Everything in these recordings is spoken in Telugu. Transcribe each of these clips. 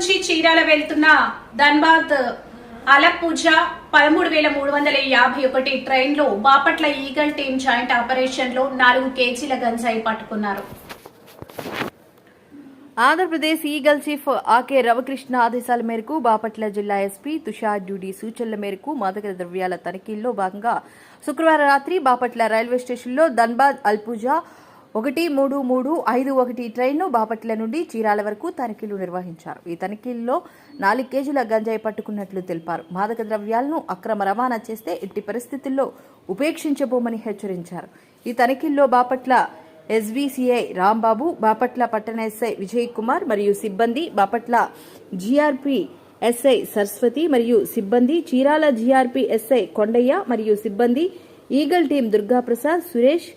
నుంచి చీరాల వెళ్తున్న ధన్బాద్ అలపూజ పదమూడు వేల మూడు వందల యాభై ఒకటి ట్రైన్లో బాపట్ల ఈగల్ టీం జాయింట్ ఆపరేషన్లో నాలుగు కేజీల గంజాయి పట్టుకున్నారు. ఆంధ్రప్రదేశ్ ఈగల్ చీఫ్ ఆకే రవికృష్ణ ఆదేశాల మేరకు బాపట్ల జిల్లా ఎస్పీ తుషార్ డ్యూడి సూచనల మేరకు మాదక ద్రవ్యాల తనిఖీల్లో భాగంగా శుక్రవారం రాత్రి బాపట్ల రైల్వే స్టేషన్లో ధన్బాద్ అల్పూజా ఒకటి మూడు మూడు ఐదు ఒకటి ట్రైన్ను బాపట్ల నుండి చీరాల వరకు తనిఖీలు నిర్వహించారు. ఈ తనిఖీల్లో నాలుగు కేజీల గంజాయి పట్టుకున్నట్లు తెలిపారు. మాదక ద్రవ్యాలను అక్రమ రవాణా చేస్తే ఎట్టి పరిస్థితుల్లో ఉపేక్షించబోమని హెచ్చరించారు. ఈ తనిఖీల్లో బాపట్ల ఎస్వీసీఐ రాంబాబు బాపట్ల పట్టణ ఎస్ఐ విజయ్ కుమార్ మరియు సిబ్బంది బాపట్ల జీఆర్పీ ఎస్ఐ సరస్వతి మరియు సిబ్బంది చీరాల జీఆర్పీ ఎస్ఐ కొండయ్య మరియు సిబ్బంది eagle team Durgaprasad Suresh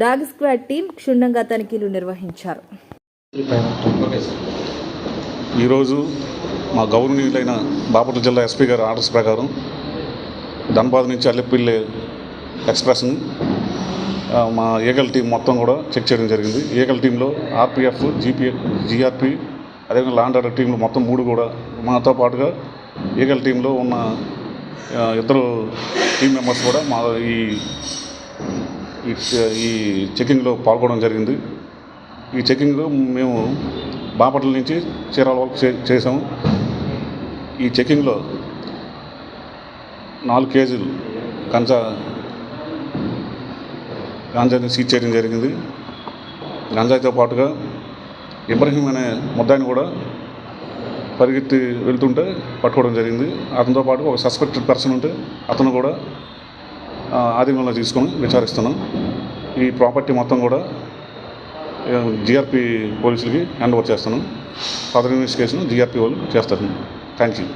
dog squad team క్షుణ్ణంగా తనిఖీలు నిర్వహించారు. ఈరోజు మా గౌరవనీయులైన బాపట్ల జిల్లా ఎస్పీ గారి ఆర్డర్స్ ప్రకారం ధన్బాద్ నుంచి అల్లెపిల్లి ఎక్స్ప్రెస్ని మా ఏగల్ టీం మొత్తం కూడా చెక్ చేయడం జరిగింది. ఏగల్ టీంలో ఆర్పిఎఫ్ జీపీఎఫ్ జీఆర్పీ అదేవిధంగా లాండ్ ఆర్డర్ టీంలు మొత్తం మూడు కూడా మాతో పాటుగా ఏగల్ టీంలో ఉన్న ఇద్దరు టీం మెంబర్స్ కూడా మా ఈ ఈ ఈ చెక్కింగ్లో పాల్గొనడం జరిగింది. ఈ చెక్కింగ్లో మేము బాపట్ల నుంచి చీరాల వరకు చే చేసాము ఈ చెక్కింగ్లో నాలుగు కేజీలు కంచా గాంజాని సీజ్ చేయడం జరిగింది. గంజాయితో పాటుగా ఇబ్రహీం అనే ముద్దాయిని కూడా పరిగెత్తి వెళ్తుంటే పట్టుకోవడం జరిగింది. అతనితో పాటు ఒక సస్పెక్టెడ్ పర్సన్ ఉంటే అతను కూడా ఆధీనంలో తీసుకొని విచారిస్తున్నాం. ఈ ప్రాపర్టీ మొత్తం కూడా జిఆర్పి పోలీసులకి హ్యాండ్ ఓవర్ చేస్తున్నాం. ఫర్దర్ ఇన్వెస్టిగేషన్ జిఆర్పి వాళ్ళు చేస్తారు. Thank you